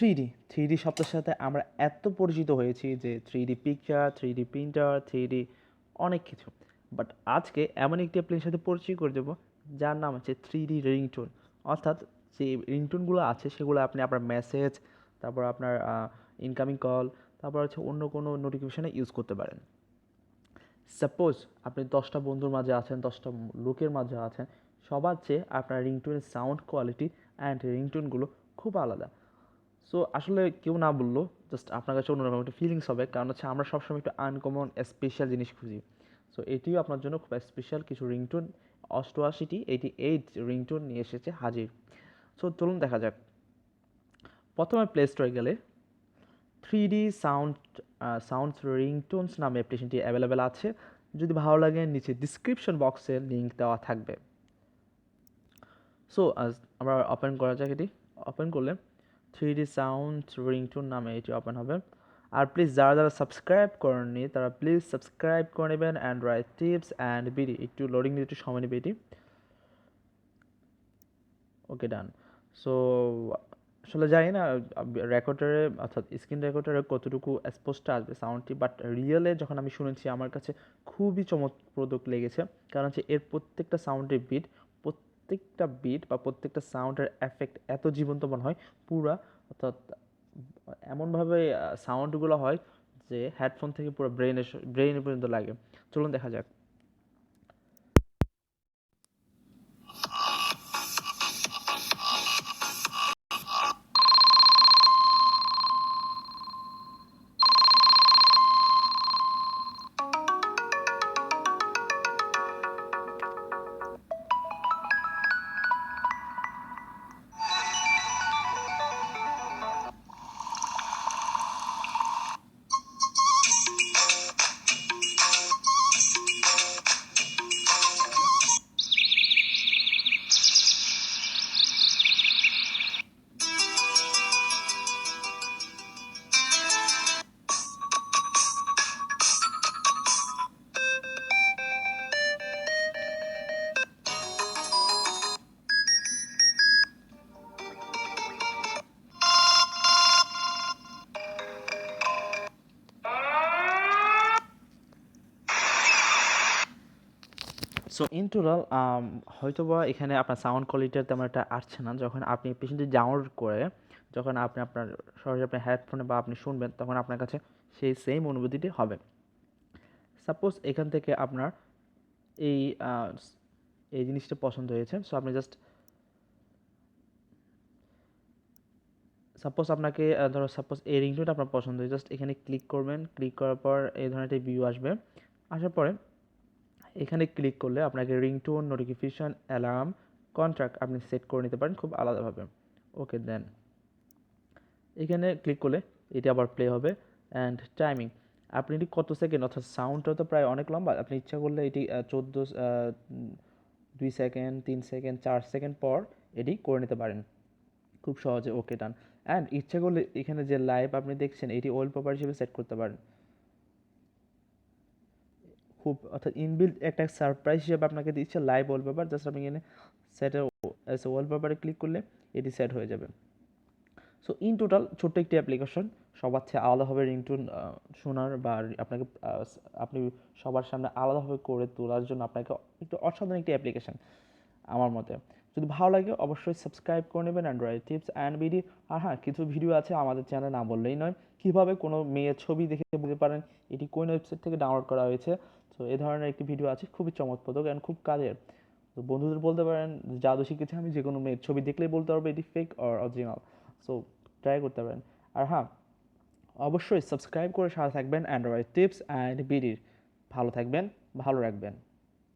Three D three D শব্দের সাথে আমরা এত পরিচিত হয়েছি যে three D picture three D printer three D অনেক কিছু। বাট আজকে এমন একটি অ্যাপ্লিকেশনের সাথে পরিচয় করে দেবো, যার নাম হচ্ছে থ্রি ডি রিংটোন। অর্থাৎ যে রিংটোনগুলো আছে, সেগুলো আপনি আপনার মেসেজ তারপর আপনার ইনকামিং কল তারপর হচ্ছে অন্য কোনো নোটিফিকেশানে ইউজ করতে পারেন। সাপোজ আপনি দশটা বন্ধুর মাঝে আছেন, দশটা লোকের মাঝে আছেন, সবার চেয়ে আপনার রিংটোনের সাউন্ড কোয়ালিটি অ্যান্ড রিংটোনগুলো খুব আলাদা। সো আসলে কেউ না বলল জাস্ট আপনার কাছে অন্যরকম একটা ফিলিংস হবে। কারণ হচ্ছে আমরা সবসময় একটু আনকমন স্পেশাল জিনিস খুঁজি। সো এটিও আপনার জন্য খুব স্পেশাল কিছু রিংটোন অষ্টআশিটি এইটি এইট রিংটোন নিয়ে এসেছে হাজির। সো চলুন দেখা যাক। প্রথমে প্লে স্টোরে গেলে three D sound sound ringtones নামে অ্যাপ্লিকেশনটি অ্যাভেলেবেল আছে। যদি ভালো লাগে, নিচে ডিসক্রিপশন বক্সে লিঙ্ক দেওয়া থাকবে। সো আমরা ওপেন করা যাক এটি। ওপেন করলে থ্রি ডি সাউন্ড রিংটোন নামে এটি ওপেন হবে। আর প্লিজ যারা যারা সাবস্ক্রাইব করেননি, তারা প্লিজ সাবস্ক্রাইব করে নেবেন অ্যান্ড্রয়েড টিপস অ্যান্ড বিডি। একটু লোডিং একটু সময় নেবে এটি। ওকে ডান সো আসলে জানি না রেকর্ডারে অর্থাৎ স্ক্রিন রেকর্ডারে কতটুকু স্পষ্ট আসবে সাউন্ডটি বাট রিয়েলে যখন আমি শুনেছি, আমার কাছে খুবই চমকপ্রদ লেগেছে। কারণ হচ্ছে এর প্রত্যেকটা সাউন্ডের বিট প্রত্যেকটা বিট বা প্রত্যেকটা সাউন্ডের এফেক্ট এত জীবন্ত মনে হয়, পুরা অর্থাৎ এমনভাবে সাউন্ডগুলো হয় যে হেডফোন থেকে পুরো ব্রেনে ব্রেনে পর্যন্ত লাগে। চলুন দেখা যাক। সো ইন টোটাল হয়তো বা এখানে আপনার সাউন্ড কোয়ালিটির তেমন একটা আসছে না। যখন আপনি পেশেন্টটি ডাউনলোড করে, যখন আপনি আপনার সরাসরি আপনার হেডফোনে বা আপনি শুনবেন, তখন আপনার কাছে সেই সেম অনুভূতিটি হবে। সাপোজ এখান থেকে আপনার এই এই জিনিসটা পছন্দ হয়েছে। সো আপনি জাস্ট সাপোজ আপনাকে ধরো সাপোজ এই রিংটোনটা আপনার পছন্দ হয় জাস্ট এখানে ক্লিক করবেন। ক্লিক করার পর এই ধরনের একটা ভিউ আসবে। আসার পরে এখানে ক্লিক করলে আপনাকে রিংটোন, নোটিফিকেশান, অ্যালার্ম, কন্ট্রাক্ট আপনি সেট করে নিতে পারেন খুব আলাদাভাবে। ওকে, দেন। এখানে ক্লিক করলে এটি আবার প্লে হবে অ্যান্ড টাইমিং আপনি এটি কত সেকেন্ড, অর্থাৎ সাউন্ডটা তো প্রায় অনেক লম্বা, আপনি ইচ্ছা করলে এটি চোদ্দ দুই সেকেন্ড, তিন সেকেন্ড, চার সেকেন্ড পর এটি করে নিতে পারেন। খুব সহজে, ওকে ডান অ্যান্ড ইচ্ছা করলে এখানে যে লাইভ আপনি দেখছেন, এটি ওয়ালপেপার হিসেবে সেট করতে পারেন। খুব, অর্থাৎ ইনবিল্ড একটা সারপ্রাইজ হিসেবে আপনাকে দিচ্ছে লাইভ ওয়ালপেপার জাস্ট আপনি এখানে সেটের ওয়ালপেপারে ক্লিক করলে এটি সেট হয়ে যাবে। সো ইন টোটাল ছোট্ট একটি অ্যাপ্লিকেশন সবার চেয়ে আলাদাভাবে রিংটোন শোনার বা আপনাকে আপনি সবার সামনে আলাদাভাবে করে তোলার জন্য আপনাকে একটু অসাধারণ একটি অ্যাপ্লিকেশন আমার মতে। যদি ভালো লাগে অবশ্যই সাবস্ক্রাইব করে নেবেন অ্যান্ড্রয়েড টিপস অ্যান্ড বিডি আর হ্যাঁ কিছু ভিডিও আছে আমাদের চ্যানেলে না বললেই নয়। কীভাবে কোনো মেয়ের ছবি দেখে বুঝতে পারেন, এটি কোন ওয়েবসাইট থেকে ডাউনলোড করা হয়েছে। তো এ ধরনের একটি ভিডিও আছে, খুবই চমৎপ্রদক অ্যান্ড খুব কাজের। তো বন্ধুদের বলতে পারেন জাদু শিখেছি আমি যে কোনো মেয়ের ছবি দেখলেই বলতে পারব এটি fake or original so try করতে পারেন। আর হ্যাঁ অবশ্যই সাবস্ক্রাইব করে সাথে থাকবেন অ্যান্ড্রয়েড টিপস অ্যান্ড বিডির ভালো থাকবেন, ভালো রাখবেন।